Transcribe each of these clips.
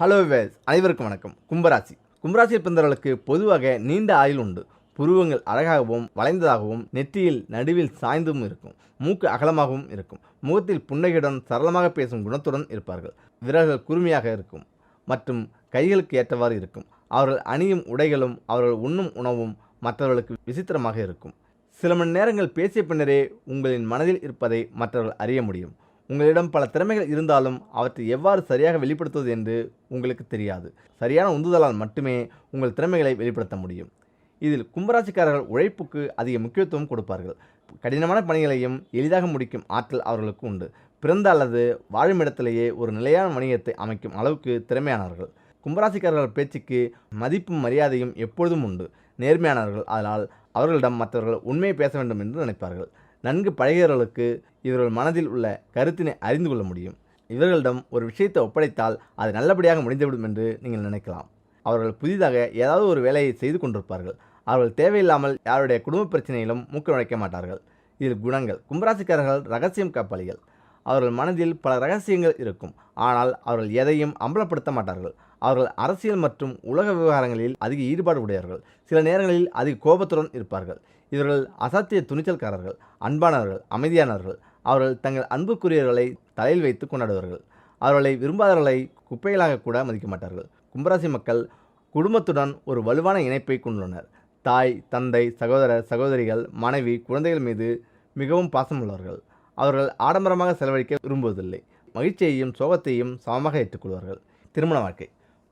Hello ways அனைவருக்கும் வணக்கம். கும்பராசி. கும்பராசி பிறந்தவர்களுக்கு பொதுவாக நீண்ட ஆயுள் உண்டு. புருவங்கள் அழகாகவும் வளைந்ததாகவும் நெற்றியில் நடுவில் சாய்ந்தும் இருக்கும். மூக்கு அகலமாகவும் இருக்கும். முகத்தில் புன்னகையுடன் சரளமாக பேசும் குணத்துடன் இருப்பார்கள். விரல்கள் குறுமையாக இருக்கும். மற்றும் கைகளுக்கு ஏற்றவாறு இருக்கும். அவர்கள் அணியும் உடைகளும் அவர்கள் உண்ணும் உணவும் மற்றவர்களுக்கு விசித்திரமாக இருக்கும். சில மணி நேரங்கள் பேசிய பின்னரே உங்களின் மனதில் இருப்பதை மற்றவர்கள் அறிய முடியும். உங்களிடம் பல திறமைகள் இருந்தாலும் அவற்றை எவ்வாறு சரியாக வெளிப்படுத்துவது என்று உங்களுக்கு தெரியாது. சரியான உந்துதலால் மட்டுமே உங்கள் திறமைகளை வெளிப்படுத்த முடியும். இதில் கும்பராசிக்காரர்கள் உழைப்புக்கு அதிக முக்கியத்துவம் கொடுப்பார்கள். கடினமான பணிகளையும் எளிதாக முடிக்கும் ஆற்றல் அவர்களுக்கு உண்டு. பிறந்த அல்லது வாழும் இடத்திலேயே ஒரு நிலையான வணிகத்தை அமைக்கும் அளவுக்கு திறமையானவர்கள். கும்பராசிக்காரர்கள் பேச்சுக்கு மதிப்பும் மரியாதையும் எப்பொழுதும் உண்டு. நேர்மையானவர்கள் அதனால் அவர்களிடம் மற்றவர்கள் உண்மையை பேச வேண்டும் என்று நினைப்பார்கள். நன்கு பழகியவர்களுக்கு இவர்கள் மனதில் உள்ள கருத்தினை அறிந்து கொள்ள முடியும். இவர்களிடம் ஒரு விஷயத்தை ஒப்படைத்தால் அது நல்லபடியாக முடிந்துவிடும் என்று நீங்கள் நினைக்கலாம். அவர்கள் புதிதாக ஏதாவது ஒரு வேலையை செய்து கொண்டிருப்பார்கள். அவர்கள் தேவையில்லாமல் யாருடைய குடும்ப பிரச்சனையிலும் மூக்கு நுழைக்க மாட்டார்கள். இதில் குணங்கள். கும்பராசிக்காரர்கள் ரகசியம் காப்பாளிகள். அவர்கள் மனதில் பல ரகசியங்கள் இருக்கும். ஆனால் அவர்கள் எதையும் அம்பலப்படுத்த மாட்டார்கள். அவர்கள் அரசியல் மற்றும் உலக விவகாரங்களில் அதிக ஈடுபாடு உடையவர்கள். சில நேரங்களில் அதிக கோபத்துடன் இருப்பார்கள். இவர்கள் அசாத்திய துணிச்சல்காரர்கள் அன்பானவர்கள் அமைதியானவர்கள். அவர்கள் தங்கள் அன்புக்குரியவர்களை தலையில் வைத்து கொண்டாடுவார்கள். அவர்களை விரும்பாதவர்களை குப்பைகளாக கூட மதிக்க மாட்டார்கள். கும்பராசி மக்கள் குடும்பத்துடன் ஒரு வலுவான இணைப்பை கொண்டுள்ளனர். தாய் தந்தை சகோதரர் சகோதரிகள் மனைவி குழந்தைகள் மீது மிகவும் பாசமுள்ளவர்கள் அவர்கள் ஆடம்பரமாக செலவழிக்க விரும்புவதில்லை. மகிழ்ச்சியையும் சோகத்தையும் சமமாக ஏற்றுக்கொள்வார்கள். திருமண வாழ்க்கை.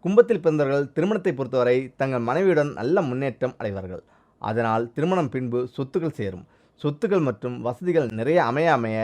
கும்பத்தில் பிறந்தவர்கள் திருமணத்தை பொறுத்தவரை தங்கள் மனைவியுடன் நல்ல முன்னேற்றம் அடைவார்கள். அதனால் திருமணம் பின்பு சொத்துக்கள் சேரும். சொத்துக்கள் மற்றும் வசதிகள் நிறைய அமைய அமைய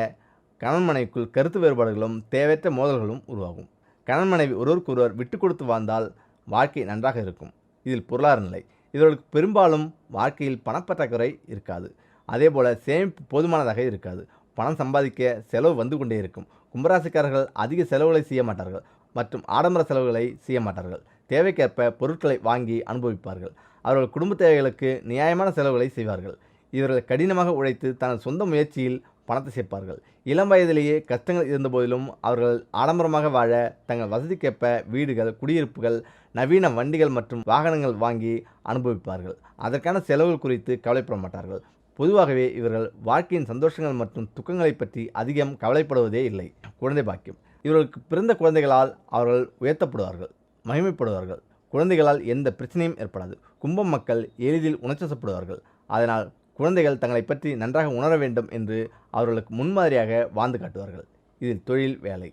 கணவன் மனைவிக்குள் கருத்து வேறுபாடுகளும் தேவையற்ற மோதல்களும் உருவாகும். கணவன் மனைவி ஒருவருக்கொருவர் விட்டு கொடுத்து வாழ்ந்தால் வாழ்க்கை நன்றாக இருக்கும். இதில் பொருளாதார நிலை. இவர்களுக்கு பெரும்பாலும் வாழ்க்கையில் பணப்பற்றாக்குறை இருக்காது. அதே போல் சேமிப்பு போதுமானதாக இருக்காது. பணம் சம்பாதிக்க செலவு வந்து கொண்டே இருக்கும். கும்பராசிக்காரர்கள் அதிக செலவுகளை செய்ய மாட்டார்கள். மற்றும் ஆடம்பர செலவுகளை செய்ய மாட்டார்கள். தேவைக்கேற்ப பொருட்களை வாங்கி அனுபவிப்பார்கள். அவர்கள் குடும்ப தேவைகளுக்கு நியாயமான செலவுகளை செய்வார்கள். இவர்கள் கடினமாக உழைத்து தனது சொந்த முயற்சியில் பணத்தை சேர்ப்பார்கள். இளம் வயதிலேயே கஷ்டங்கள் இருந்தபோதிலும் அவர்கள் ஆடம்பரமாக வாழ தங்கள் வசதிக்கேற்ப வீடுகள் குடியிருப்புகள் நவீன வண்டிகள் மற்றும் வாகனங்கள் வாங்கி அனுபவிப்பார்கள். அதற்கான செலவுகள் குறித்து கவலைப்பட மாட்டார்கள். பொதுவாகவே இவர்கள் வாழ்க்கையின் சந்தோஷங்கள் மற்றும் துக்கங்களை பற்றி அதிகம் கவலைப்படுவதே இல்லை. குழந்தை பாக்கியம். இவர்களுக்கு பிறந்த குழந்தைகளால் அவர்கள் உயர்த்தப்படுவார்கள் மகிமைப்படுவார்கள். குழந்தைகளால் எந்த பிரச்சனையும் ஏற்படாது. கும்பம் மக்கள் எளிதில் உணர்ச்சப்படுவார்கள். அதனால் குழந்தைகள் தங்களை பற்றி நன்றாக உணர வேண்டும் என்று அவர்களுக்கு முன்மாதிரியாக வாழ்ந்து காட்டுவார்கள். இதில் தொழில் வேலை.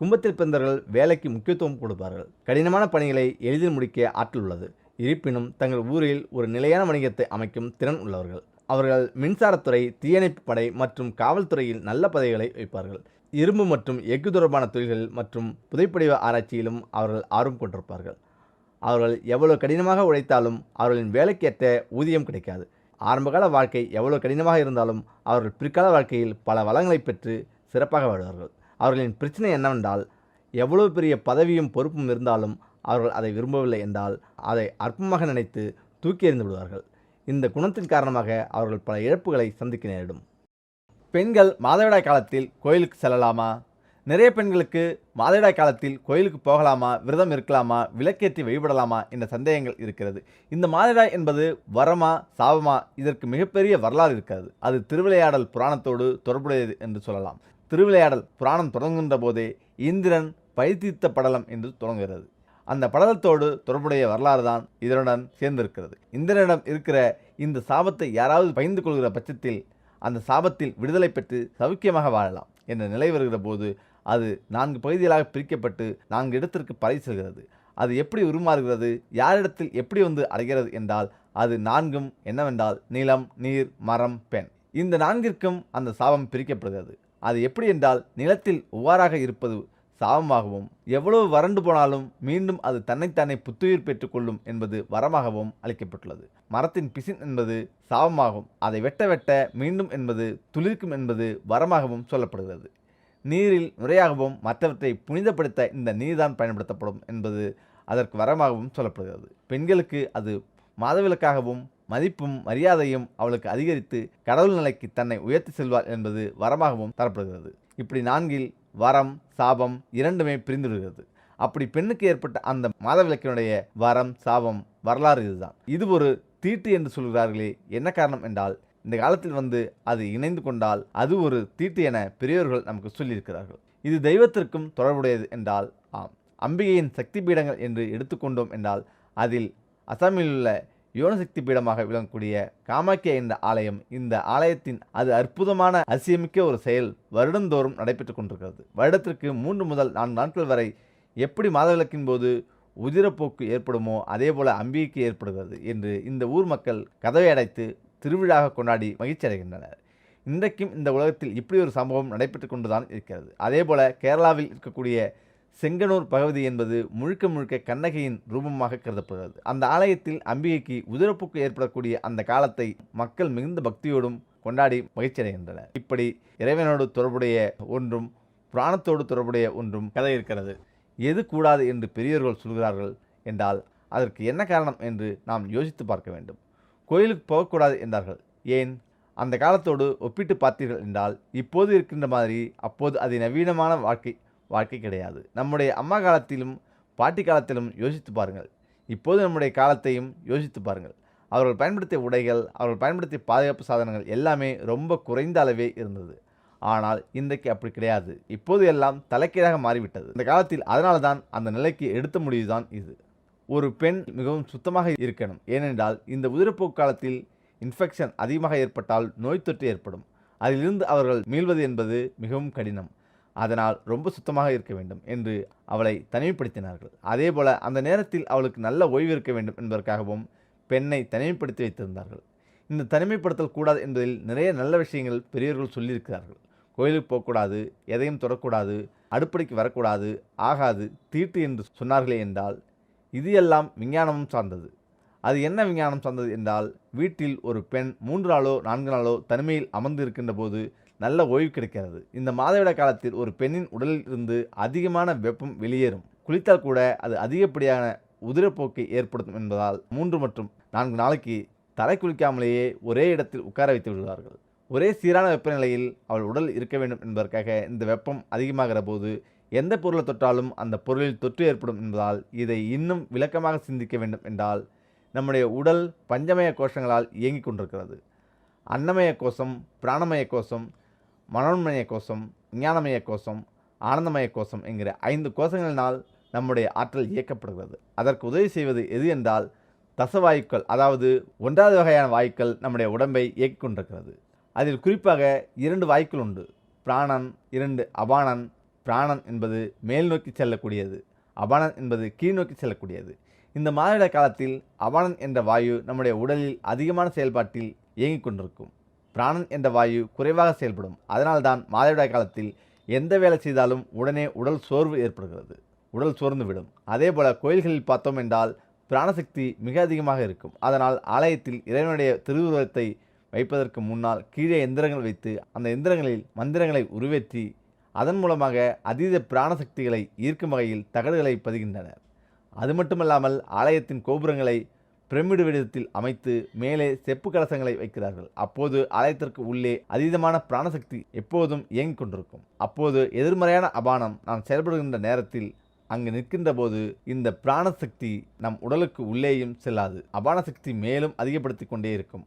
கும்பத்தில் பிறந்தவர்கள் வேலைக்கு முக்கியத்துவம் கொடுப்பார்கள். கடினமான பணிகளை எளிதில் முடிக்க ஆற்றல் உள்ளது. இருப்பினும் தங்கள் ஊரில் ஒரு நிலையான வணிகத்தை அமைக்கும் திறன் உள்ளவர்கள். அவர்கள் மின்சாரத்துறை தீயணைப்பு படை மற்றும் காவல்துறையில் நல்ல பதவிகளை வைப்பார்கள் இரும்பு மற்றும் எஃகு தொடர்பான தொழில்கள் மற்றும் புதைப்படிவ ஆராய்ச்சியிலும் அவர்கள் ஆர்வம் கொண்டிருப்பார்கள். அவர்கள் எவ்வளவு கடினமாக உழைத்தாலும் அவர்களின் வேலைக்கேற்ற ஊதியம் கிடைக்காது. ஆரம்பகால வாழ்க்கை எவ்வளோ கடினமாக இருந்தாலும் அவர்கள் பிற்கால வாழ்க்கையில் பல வளங்களை பெற்று சிறப்பாக வாழ்வார்கள். அவர்களின் பிரச்சனை என்னவென்றால் எவ்வளவு பெரிய பதவியும் பொறுப்பும் இருந்தாலும் அவர்கள் அதை விரும்பவில்லை என்றால் அதை அற்பமாக நினைத்து தூக்கி எறிந்து விடுவார்கள். இந்த குணத்தின் காரணமாக அவர்கள் பல இழப்புகளை சந்திக்க நேரிடும். பெண்கள் மாதவிடாய் காலத்தில் கோயிலுக்கு செல்லலாமா? நிறைய பெண்களுக்கு மாதவிடாய் காலத்தில் கோயிலுக்கு போகலாமா? விரதம் இருக்கலாமா? விளக்கேற்றி வழிபடலாமா? என்ற சந்தேகங்கள் இருக்கிறது. இந்த மாதவிடாய் என்பது வரமா சாபமா? இதற்கு மிகப்பெரிய வரலாறு இருக்கிறது. அது திருவிளையாடல் புராணத்தோடு தொடர்புடையது என்று சொல்லலாம். திருவிளையாடல் புராணம் தொடங்குகின்ற போதே இந்திரன் பழித்தீர்த்த படலம் என்று தொடங்குகிறது. அந்த படலத்தோடு தொடர்புடைய வரலாறு தான் இதனுடன் சேர்ந்திருக்கிறது. இந்திரனிடம் இருக்கிற இந்த சாபத்தை யாராவது பகிர்ந்து கொள்கிற பட்சத்தில் அந்த சாபத்தில் விடுதலை பெற்று சௌக்கியமாக வாழலாம் என்ற நிலை வருகிற போது அது நான்கு பகுதிகளாக பிரிக்கப்பட்டு நான்கு இடத்திற்கு பறை செல்கிறது. அது எப்படி உருமாறுகிறது? யாரிடத்தில் எப்படி வந்து அடைகிறது என்றால் அது நான்கும் என்னவென்றால் நிலம் நீர் மரம் பெண் இந்த நான்கிற்கும் அந்த சாபம் பிரிக்கப்படுகிறது. அது எப்படி என்றால் நிலத்தில் ஒவ்வாறாக இருப்பது சாபமாகவும் எவ்வளவு வறண்டு போனாலும் மீண்டும் அது தன்னைத்தானே புத்துயிர் பெற்றுக்கொள்ளும் என்பது வரமாகவும் அளிக்கப்பட்டுள்ளது. மரத்தின் பிசின் என்பது சாபமாகும் அதை வெட்ட வெட்ட மீண்டும் என்பது துளிர்க்கும் என்பது வரமாகவும் சொல்லப்படுகிறது. நீரில் நுரையாகவும் மற்றவற்றை புனிதப்படுத்த இந்த நீர்தான் பயன்படுத்தப்படும் என்பது அதற்கு வரமாகவும் சொல்லப்படுகிறது. பெண்களுக்கு அது மாதவிலக்காகவும் மதிப்பும் மரியாதையும் அவளுக்கு அதிகரித்து கடவுள் நிலைக்கு தன்னை உயர்த்தி செல்வார் என்பது வரமாகவும் தரப்படுகிறது. இப்படி நான்கில் வரம் சாபம் இரண்டுமே பிரிந்துவிடுகிறது அப்படி பெண்ணுக்கு ஏற்பட்ட அந்த மாதவிலக்கினுடைய வரம் சாபம் வரலாறு இதுதான். இது ஒரு தீட்டு என்று சொல்கிறார்களே என்ன காரணம் என்றால் இந்த காலத்தில் வந்து அது இணைந்து கொண்டால் அது ஒரு தீட்டு என பெரியோர்கள் நமக்கு சொல்லியிருக்கிறார்கள். இது தெய்வத்திற்கும் தொடர்புடையது என்றால் ஆம். அம்பிகையின் சக்தி பீடங்கள் என்று எடுத்துக்கொண்டோம் என்றால் அதில் அசாமில் உள்ள யோனசக்தி பீடமாக விளங்கக்கூடிய காமாக்கிய என்ற ஆலயம் இந்த ஆலயத்தின் அது அற்புதமான அசியமிக்க ஒரு செயல் வருடந்தோறும் நடைபெற்றுக் கொண்டிருக்கிறது. வருடத்திற்கு மூன்று முதல் நான்கு நாட்கள் வரை எப்படி மாதவிலக்கின் போது உதிரப்போக்கு ஏற்படுமோ அதே போல அம்பிகைக்கு ஏற்படுகிறது என்று இந்த ஊர் மக்கள் கதவை அடைத்து திருவிழாக கொண்டாடி மகிழ்ச்சி அடைகின்றனர். இன்றைக்கும் இந்த உலகத்தில் இப்படி ஒரு சம்பவம் நடைபெற்று கொண்டுதான் இருக்கிறது. அதே போல கேரளாவில் இருக்கக்கூடிய செங்கனூர் பகவதி என்பது முழுக்க முழுக்க கண்ணகையின் ரூபமாக கருதப்படுகிறது. அந்த ஆலயத்தில் அம்பிகைக்கு உதிரப்போக்கு ஏற்படக்கூடிய அந்த காலத்தை மக்கள் மிகுந்த பக்தியோடும் கொண்டாடி மகிழ்ச்சி அடைகின்றனர் இப்படி இறைவனோடு தொடர்புடைய ஒன்றும் புராணத்தோடு தொடர்புடைய ஒன்றும் கதை இருக்கிறது. எது கூடாது என்று பெரியவர்கள் சொல்கிறார்கள் என்றால் அதற்கு என்ன காரணம் என்று நாம் யோசித்து பார்க்க வேண்டும். கோயிலுக்கு போகக்கூடாது என்றார்கள். ஏன்? அந்த காலத்தோடு ஒப்பிட்டு பார்த்தீர்கள் என்றால் இப்போது இருக்கின்ற மாதிரி அப்போது அது நவீனமான வாழ்க்கை வாழ்க்கை கிடையாது. நம்முடைய அம்மா காலத்திலும் பாட்டி காலத்திலும் யோசித்து பாருங்கள். இப்போது நம்முடைய காலத்தையும் யோசித்து பாருங்கள். அவர்கள் பயன்படுத்திய உடைகள் அவர்கள் பயன்படுத்திய பாதுகாப்பு சாதனங்கள் எல்லாமே ரொம்ப குறைந்த அளவே இருந்தது. ஆனால் இன்றைக்கு அப்படி கிடையாது. இப்போது எல்லாம் தலைக்கீழாக மாறிவிட்டது. இந்த காலத்தில் அதனால தான் அந்த நிலைக்கு எடுத்த முடிவுதான் இது. ஒரு பெண் மிகவும் சுத்தமாக இருக்கணும். ஏனென்றால் இந்த உதிரப்போக்கு காலத்தில் இன்ஃபெக்ஷன் அதிகமாக ஏற்பட்டால் நோய் தொற்று ஏற்படும். அதிலிருந்து அவர்கள் மீள்வது என்பது மிகவும் கடினம். அதனால் ரொம்ப சுத்தமாக இருக்க வேண்டும் என்று அவளை தனிமைப்படுத்தினார்கள். அதேபோல அந்த நேரத்தில் அவளுக்கு நல்ல ஓய்வு இருக்க வேண்டும் என்பதற்காகவும் பெண்ணை தனிமைப்படுத்தி வைத்திருந்தார்கள். இந்த தனிமைப்படுத்தல் கூடாது என்பதில் நிறைய நல்ல விஷயங்கள் பெரியவர்கள் சொல்லியிருக்கிறார்கள். கோயிலுக்கு போகக்கூடாது எதையும் தொடக்கூடாது அடுப்படைக்கு வரக்கூடாது ஆகாது தீட்டு என்று சொன்னார்களே என்றால் இது எல்லாம் விஞ்ஞானமும் சார்ந்தது. அது என்ன விஞ்ஞானம் சார்ந்தது என்றால் வீட்டில் ஒரு பெண் மூன்று நாளோ நான்கு நாளோ தனிமையில் அமர்ந்து இருக்கின்ற போது நல்ல ஓய்வு கிடைக்கிறது இந்த மாதவிட காலத்தில் ஒரு பெண்ணின் உடலில் இருந்து அதிகமான வெப்பம் வெளியேறும். குளித்தால் கூட அது அதிகப்படியான உதிரப்போக்கை ஏற்படுத்தும் என்பதால் மூன்று மற்றும் நான்கு நாளைக்கு தலை குளிக்காமலேயே ஒரே இடத்தில் உட்கார வைத்து விடுவார்கள் ஒரே சீரான வெப்பநிலையில் அவள் உடல் இருக்க வேண்டும் என்பதற்காக இந்த வெப்பம் அதிகமாகிற போது எந்த பொருளை தொட்டாலும் அந்த பொருளில் தொற்று ஏற்படும் என்பதால் இதை இன்னும் விளக்கமாக சிந்திக்க வேண்டும் என்றால் நம்முடைய உடல் பஞ்சமய கோஷங்களால் இயங்கிக் கொண்டிருக்கிறது. அன்னமய கோஷம் பிராணமய கோஷம் மனோன்மய கோஷம் விஞ்ஞானமய கோஷம் ஆனந்தமய கோஷம் என்கிற ஐந்து கோஷங்களினால் நம்முடைய ஆற்றல் இயக்கப்படுகிறது. அதற்கு உதவி செய்வது எது என்றால் தசவாயுக்கள் அதாவது ஒன்றாவது வகையான வாயுக்கள் நம்முடைய உடம்பை இயக்கிக் கொண்டிருக்கிறது. அதில் குறிப்பாக இரண்டு வாயுக்கள் உண்டு. பிராணன் இரண்டு அபானன். பிராணன் என்பது மேல் நோக்கி செல்லக்கூடியது அபானன் என்பது கீழ் நோக்கி செல்லக்கூடியது. இந்த மாதவிட காலத்தில் அபானன் என்ற வாயு நம்முடைய உடலில் அதிகமான செயல்பாட்டில் இயங்கிக் கொண்டிருக்கும். பிராணன் என்ற வாயு குறைவாக செயல்படும். அதனால்தான் மாதவிடாய் காலத்தில் எந்த வேலை செய்தாலும் உடனே உடல் சோர்வு ஏற்படுகிறது. உடல் சோர்ந்து விடும். அதே கோயில்களில் பார்த்தோம் என்றால் பிராணசக்தி மிக அதிகமாக இருக்கும். அதனால் ஆலயத்தில் இறைவனுடைய திருவுருவத்தை வைப்பதற்கு முன்னால் கீழே எந்திரங்கள் வைத்து அந்த எந்திரங்களில் மந்திரங்களை உருவேற்றி அதன் மூலமாக அதீத பிராணசக்திகளை ஈர்க்கும் வகையில் தகடுகளை பதிகின்றனர். அது மட்டுமல்லாமல் ஆலயத்தின் கோபுரங்களை பிரமிடு வடிவத்தில் அமைத்து மேலே செப்பு கலசங்களை வைக்கிறார்கள். அப்போது ஆலயத்திற்கு உள்ளே அதீதமான பிராணசக்தி எப்போதும் இயங்கிக் கொண்டிருக்கும். அப்போது எதிர்மறையான அபானம் நான் செயல்படுகின்ற நேரத்தில் அங்கு நிற்கின்ற போது இந்த பிராணசக்தி நம் உடலுக்கு உள்ளேயும் செல்லாது. அபான சக்தி மேலும் அதிகப்படுத்தி கொண்டே இருக்கும்.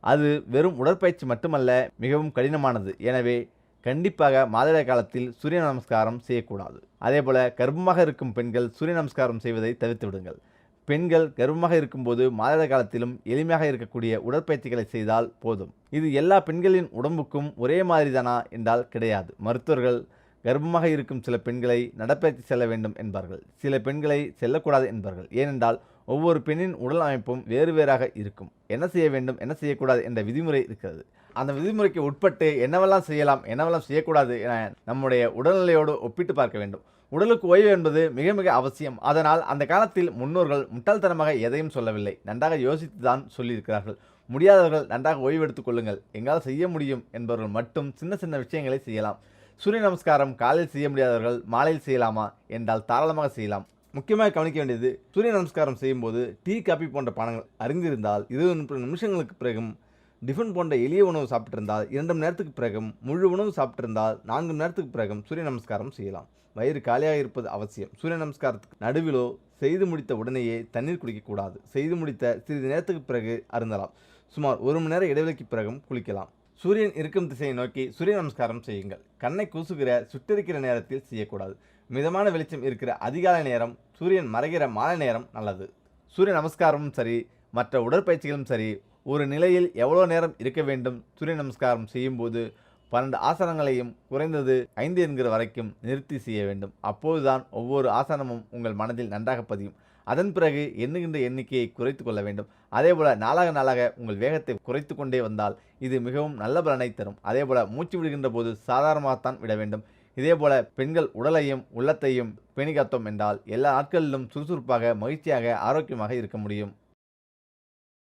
அது வெறும் உடற்பயிற்சி மட்டுமல்ல மிகவும் கடினமானது. எனவே கண்டிப்பாக மாதவிடாய் காலத்தில் சூரிய நமஸ்காரம் செய்யக்கூடாது. அதேபோல கர்ப்பமாக இருக்கும் பெண்கள் சூரிய நமஸ்காரம் செய்வதை தவிர்த்து விடுங்கள். பெண்கள் கர்ப்பமாக இருக்கும்போது மாதவிடாய் காலத்திலும் எளிமையாக இருக்கக்கூடிய உடற்பயிற்சிகளை செய்தால் போதும். இது எல்லா பெண்களின் உடம்புக்கும் ஒரே மாதிரிதானா என்றால் கிடையாது. மருத்துவர்கள் கர்ப்பமாக இருக்கும் சில பெண்களை நடப்பயிற்சி செல்ல வேண்டும் என்பார்கள். சில பெண்களை செல்லக்கூடாது என்பார்கள். ஏனென்றால் ஒவ்வொரு பெண்ணின் உடல் அமைப்பும் வேறு வேறாக இருக்கும். என்ன செய்ய வேண்டும்? என்ன செய்யக்கூடாது? என்ற விதிமுறை இருக்கிறது. அந்த விதிமுறைக்கு உட்பட்டு என்னவெல்லாம் செய்யலாம்? என்னவெல்லாம் செய்யக்கூடாது? என நம்முடைய உடல்நிலையோடு ஒப்பிட்டு பார்க்க வேண்டும். உடலுக்கு ஓய்வு என்பது மிக மிக அவசியம். அதனால் அந்த காலத்தில் முன்னோர்கள் முட்டாள்தனமாக எதையும் சொல்லவில்லை. நன்றாக யோசித்து தான் சொல்லியிருக்கிறார்கள். முடியாதவர்கள் நன்றாக ஓய்வு எடுத்துக் கொள்ளுங்கள். எங்களால் செய்ய முடியும் என்பவர்கள் மட்டும் சின்ன சின்ன விஷயங்களை செய்யலாம். சூரிய நமஸ்காரம் காலையில் செய்ய முடியாதவர்கள் மாலையில் செய்யலாமா? என்றால் தாராளமாக செய்யலாம். முக்கியமாக கவனிக்க வேண்டியது சூரிய நமஸ்காரம் செய்யும்போது டீ காபி போன்ற பானங்கள் அறிந்திருந்தால் இருபது முப்பது நிமிஷங்களுக்கு பிறகும் டிஃபன் போன்ற எளிய உணவு சாப்பிட்டிருந்தால் இரண்டு மணி நேரத்துக்கு பிறகும் முழு உணவு சாப்பிட்டிருந்தால் நான்கு மணி நேரத்துக்கு பிறகும் சூரிய நமஸ்காரம் செய்யலாம். வயிறு காலியாக இருப்பது அவசியம். சூரிய நமஸ்காரத்துக்கு நடுவிலோ செய்து முடித்த உடனேயே தண்ணீர் குடிக்கக்கூடாது செய்து முடித்த சிறிது நேரத்துக்கு பிறகு அருந்தலாம். சுமார் ஒரு மணி நேர இடைவெளிக்கு பிறகும் குளிக்கலாம். சூரியன் இருக்கும் திசையை நோக்கி சூரிய நமஸ்காரம் செய்யுங்கள். கண்ணை கூசுகிற சுட்டிருக்கிற நேரத்தில் செய்யக்கூடாது. மிதமான வெளிச்சம் இருக்கிற அதிகாலை நேரம் சூரியன் மறைகிற மாலை நேரம் நல்லது. சூரிய நமஸ்காரமும் சரி மற்ற உடற்பயிற்சிகளும் சரி ஒரு நிலையில் எவ்வளோ நேரம் இருக்க வேண்டும் சூரிய நமஸ்காரம் செய்யும்போது பன்னெண்டு ஆசனங்களையும் குறைந்தது ஐந்து என்கிற வரைக்கும் நிறுத்தி செய்ய வேண்டும். அப்போதுதான் ஒவ்வொரு ஆசனமும் உங்கள் மனதில் நன்றாக பதியும். அதன் பிறகு எண்ணுகின்ற எண்ணிக்கையை குறைத்து கொள்ள வேண்டும். அதேபோல் நாளாக நாளாக உங்கள் வேகத்தை குறைத்து கொண்டே வந்தால் இது மிகவும் நல்ல பலனை தரும். அதேபோல் மூச்சு விடுகின்ற போது சாதாரணமாகத்தான் விட வேண்டும். இதேபோல பெண்கள் உடலையும் உள்ளத்தையும் பேணிகாத்தோம் என்றால் எல்லா நாட்களிலும் சுறுசுறுப்பாக மகிழ்ச்சியாக ஆரோக்கியமாக இருக்க முடியும்.